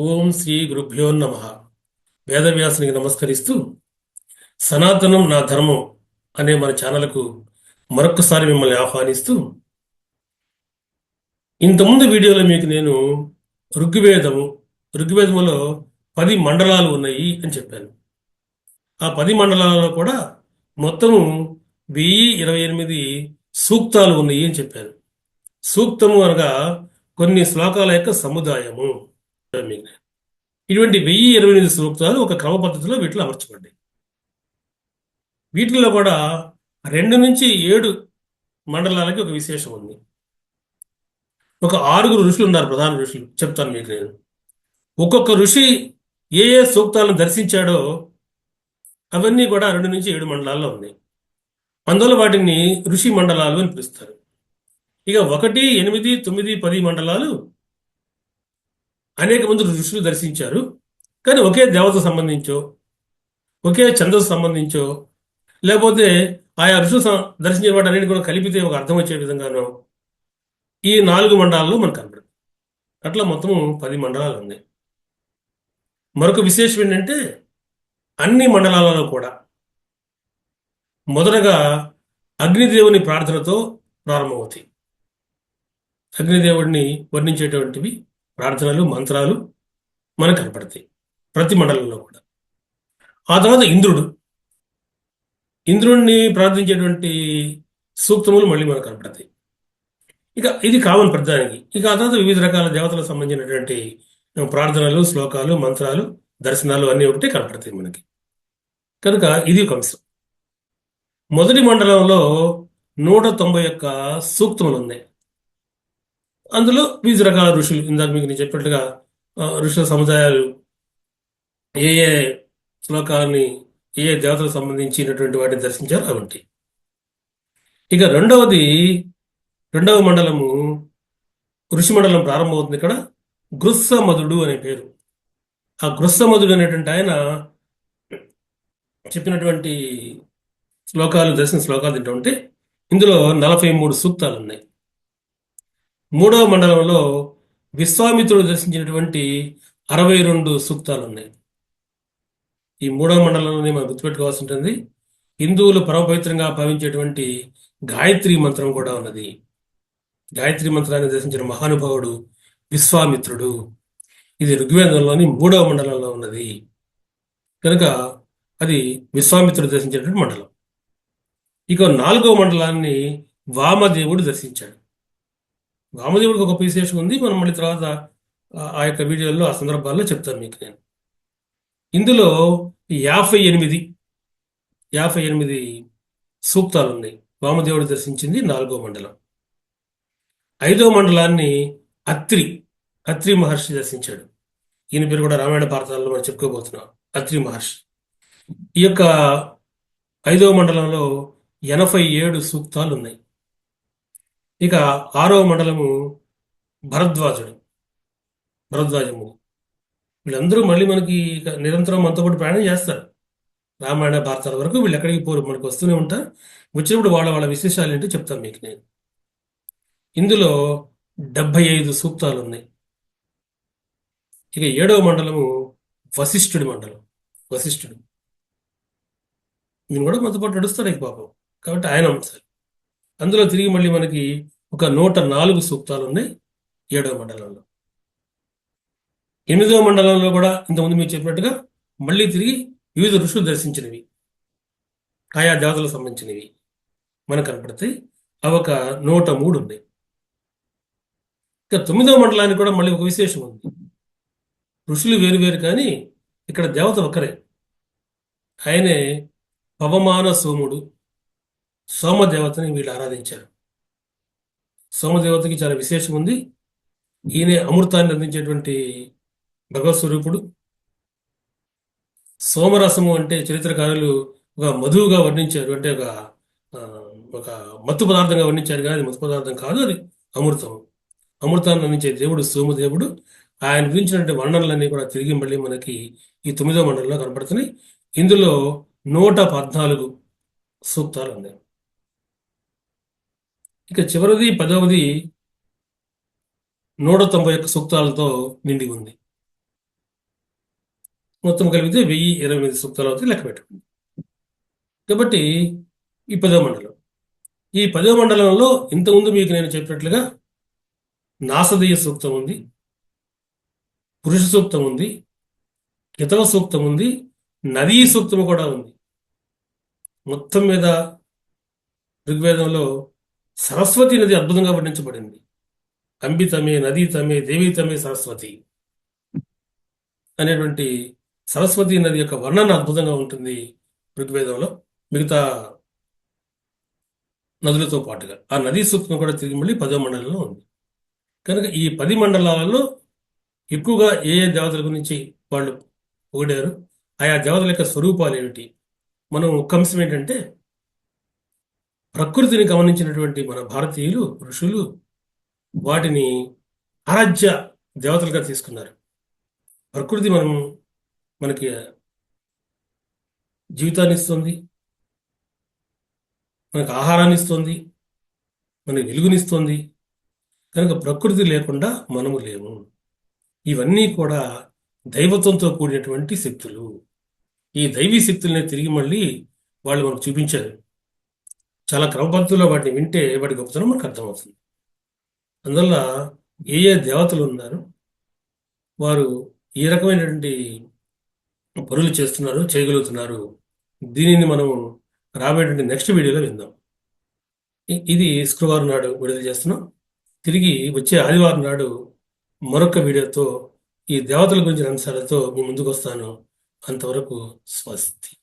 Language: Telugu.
ఓం శ్రీ గురుభ్యో నమ. వేదవ్యాసునికి నమస్కరిస్తూ సనాతనం నా ధర్మం అనే మన ఛానల్కు మరొకసారి మిమ్మల్ని ఆహ్వానిస్తూ ఇంతకుముందు వీడియోలో మీకు నేను ఋగ్వేదము ఋగ్వేదములో పది మండలాలు ఉన్నాయి అని చెప్పాను. ఆ పది మండలాలలో కూడా మొత్తము వెయ్యి ఇరవై ఎనిమిది సూక్తాలు ఉన్నాయి అని చెప్పాను. సూక్తము అనగా కొన్ని శ్లోకాల యొక్క సముదాయము. మిగిలాయి ఇటువంటి వెయ్యి ఇరవై ఎనిమిది సూక్తాలు ఒక క్రమ పద్ధతిలో వీటిలో అమర్చబడ్డాయి. వీటిల్లో కూడా రెండు నుంచి ఏడు మండలాలకి ఒక విశేషం ఉంది. ఒక ఆరుగురు ఋషులు ఉన్నారు ప్రధాన ఋషులు. చెప్తాను మీకు నేను. ఒక్కొక్క ఋషి ఏ ఏ సూక్తాలను దర్శించాడో అవన్నీ కూడా రెండు నుంచి ఏడు మండలాల్లో ఉన్నాయి. అందువల్ల వాటిని ఋషి మండలాలు అని పిలుస్తారు. ఇక ఒకటి ఎనిమిది తొమ్మిది పది మండలాలు అనేక మంది ఋషులు దర్శించారు. కానీ ఒకే దేవత సంబంధించో ఒకే ఛందస్సు సంబంధించో లేకపోతే ఆయా ఋషులు సం- దర్శించిన వాటి అన్నిటి కూడా కలిపితే ఒక అర్థం వచ్చే విధంగానో ఈ నాలుగు మండలాల్లో మనకు కనపడుతుంది అట్లా మొత్తం పది మండలాలు ఉన్నాయి మరొక విశేషం ఏంటంటే అన్ని మండలాలలో కూడా మొదటగా అగ్నిదేవుని ప్రార్థనతో ప్రారంభమవుతాయి. అగ్నిదేవుడిని వర్ణించేటువంటివి ప్రార్థనలు మంత్రాలు మనకు కనపడతాయి. ప్రతి మండలంలో కూడా. ఆ తర్వాత ఇంద్రుడు. ఇంద్రుడిని ప్రార్థించేటువంటి సూక్తములు మళ్ళీ మనకు కనపడతాయి. ఇక ఇది కామన్ ప్రధానికి ఇక ఆ తర్వాత వివిధ రకాల దేవతలకు సంబంధించినటువంటి ప్రార్థనలు శ్లోకాలు మంత్రాలు దర్శనాలు అన్నీ ఒకటి కనపడతాయి మనకి. కనుక ఇది ఒక అంశం. మొదటి మండలంలో నూట తొంభై యొక్క సూక్తములు ఉన్నాయి. అందులో వివిధ రకాల ఋషులు ఇందాక మీకు నేను చెప్పినట్టుగా ఋషుల సముదాయాలు ఏ ఏ శ్లోకాలని ఏ ఏ దేవతలకు సంబంధించినటువంటి వాటిని దర్శించారు అవి ఉంటాయి ఇక రెండవది రెండవ మండలము ఋషి మండలం ప్రారంభమవుతుంది ఇక్కడ గృత్సమధుడు అనే పేరు. ఆ గృత్సమధుడు అనేటువంటి ఆయన చెప్పినటువంటి శ్లోకాలు దర్శన శ్లోకాలు తింటూ ఉంటే ఇందులో నలభై మూడు సూక్తాలు ఉన్నాయి మూడవ మండలంలో విశ్వామిత్రుడు దర్శించినటువంటి అరవై రెండు సూక్తాలు ఉన్నాయి ఈ మూడవ మండలంలోనే మనం గుర్తుపెట్టుకోవాల్సి ఉంటుంది. హిందువులు పరమపవిత్రంగా భావించేటువంటి గాయత్రి మంత్రం కూడా ఉన్నది. గాయత్రి మంత్రాన్ని దర్శించిన మహానుభావుడు విశ్వామిత్రుడు. ఇది ఋగ్వేదంలోని మూడవ మండలంలో ఉన్నది. కనుక అది విశ్వామిత్రుడు దర్శించినటువంటి మండలం. ఇక నాలుగవ మండలాన్ని వామదేవుడు దర్శించాడు. వామదేవుడికి ఒక విశేషం ఉంది. మనం మళ్ళీ తర్వాత ఆ- యొక్క వీడియోల్లో ఆ సందర్భాల్లో చెప్తాను మీకు నేను. ఇందులో యాభై ఎనిమిది యాభై ఎనిమిది సూక్తాలు ఉన్నాయి వామదేవుడు దర్శించింది నాలుగో మండలం. ఐదో మండలాన్ని అత్రి అత్రి మహర్షి దర్శించాడు. ఈయన పేరు కూడా రామాయణ భారతాల్లో మనం చెప్పుకోబోతున్నాం. అత్రి మహర్షి. ఈ యొక్క ఐదవ మండలంలో ఎనభై ఏడు సూక్తాలు ఉన్నాయి ఇక ఆరవ మండలము భరద్వాజుడు. భరద్వాజము. వీళ్ళందరూ మళ్ళీ మనకి ఇక నిరంతరం మనతో పాటు ప్రయాణం చేస్తారు. రామాయణ భారతాల వరకు వీళ్ళు ఎక్కడికి పోరు మనకు వస్తూనే ఉంటారు. వచ్చినప్పుడు వాళ్ళ వాళ్ళ విశేషాలు ఏంటో చెప్తాను మీకు నేను. ఇందులో డెబ్బై ఐదు సూక్తాలు ఉన్నాయి. ఇక ఏడవ మండలము వశిష్ఠుడి మండలం. వశిష్ఠుడు. నేను కూడా మనతో పాటు నడుస్తాడు ఇక పాపం. కాబట్టి ఆయన అంశాలు. అందులో తిరిగి మళ్ళీ మనకి ఒక నూట నాలుగు సూక్తాలు ఉన్నాయి ఏడవ మండలంలో. ఎనిమిదవ మండలంలో కూడా ఇంతకుముందు మీరు చెప్పినట్టుగా మళ్ళీ తిరిగి వివిధ ఋషులు దర్శించినవి. ఆయా దేవతలకు సంబంధించినవి మనకు కనపడతాయి. అవి ఒక నూట మూడు ఉన్నాయి. ఇక తొమ్మిదవ మండలానికి కూడా మళ్ళీ ఒక విశేషం ఉంది. ఋషులు వేరు వేరు కానీ ఇక్కడ దేవత ఒకరే ఆయనే పవమాన సోముడు సోమదేవతని వీళ్ళు ఆరాధించారు. సోమదేవతకి చాలా విశేషం ఉంది. ఈయనే అమృతాన్ని అందించేటువంటి భగవత్ స్వరూపుడు. సోమరసము అంటే చరిత్రకారులు ఒక మధువుగా వర్ణించారు. అంటే ఒక ఒక మత్తు పదార్థంగా వర్ణించారు కానీ మత్తు పదార్థం కాదు అది అమృతం. అమృతాన్ని అందించే దేవుడు సోమదేవుడు. ఆయన గురించినటువంటి వర్ణనలన్నీ కూడా తిరిగి మళ్ళీ మనకి ఈ తొమ్మిదో మండలంలో కనపడుతున్నాయి. ఇందులో నూట పద్నాలుగు సూక్తాలు ఉన్నాయి. ఇక చివరిది పదవది నూట తొంభై ఒక్క సూక్తాలతో నిండి ఉంది. మొత్తం కలిపితే వెయ్యి ఇరవై ఎనిమిది సూక్తాలు అవుతాయి లెక్క పెట్టుకుంది. కాబట్టి ఈ పదవ మండలం. ఈ పదవ మండలంలో ఇంతకుముందు మీకు నేను చెప్పినట్లుగా నాసదీయ సూక్తం ఉంది పురుష సూక్తం ఉంది హితవ సూక్తం ఉంది నదీ సూక్తం కూడా ఉంది. మొత్తం మీద ఋగ్వేదంలో సరస్వతి నది అద్భుతంగా వర్ణించబడింది. అంబితమే దేవి తమే సరస్వతి అనేటువంటి సరస్వతి నది యొక్క వర్ణన అద్భుతంగా ఉంటుంది ఋగ్వేదంలో. మిగతా నదులతో పాటుగా ఆ నదీ సూక్తం కూడా తిరిగి మళ్ళీ పదో మండలంలో ఉంది. కనుక ఈ పది మండలాలలో ఎక్కువగా ఏ ఏ దేవతల గురించి వాళ్ళు పొగిడారు? ఆయా దేవతల యొక్క స్వరూపాలు ఏమిటి? మనం ఒక అంశం ఏంటంటే ప్రకృతిని గమనించినటువంటి మన భారతీయులు ఋషులు వాటిని ఆరాధ్య దేవతలుగా తీసుకున్నారు. ప్రకృతి మనం మనకి జీవితాన్ని ఇస్తుంది మనకు ఆహారాన్ని ఇస్తుంది మనకి వెలుగునిస్తుంది కనుక ప్రకృతి లేకుండా మనము లేము. ఇవన్నీ కూడా దైవత్వంతో కూడినటువంటి శక్తులు. ఈ దైవీ శక్తులనే తిరిగి మళ్ళీ వాళ్ళు మనకు చూపించారు. చాలా క్రమపద్ధతిలో వాటిని వింటే వాటి గొప్పతనం మనకు అర్థమవుతుంది. అందువల్ల ఏ ఏ దేవతలు ఉన్నారు వారు ఏ రకమైనటువంటి పనులు చేస్తున్నారు చేయగలుగుతున్నారు దీనిని మనం రాబోయేటువంటి నెక్స్ట్ వీడియోలో విందాం. ఇది శుక్రవారం నాడు విడుదల చేస్తున్నాం. తిరిగి వచ్చే ఆదివారం నాడు మరొక వీడియోతో ఈ దేవతల గురించిన అంశాలతో మీ ముందుకు వస్తాను. అంతవరకు స్వస్తి.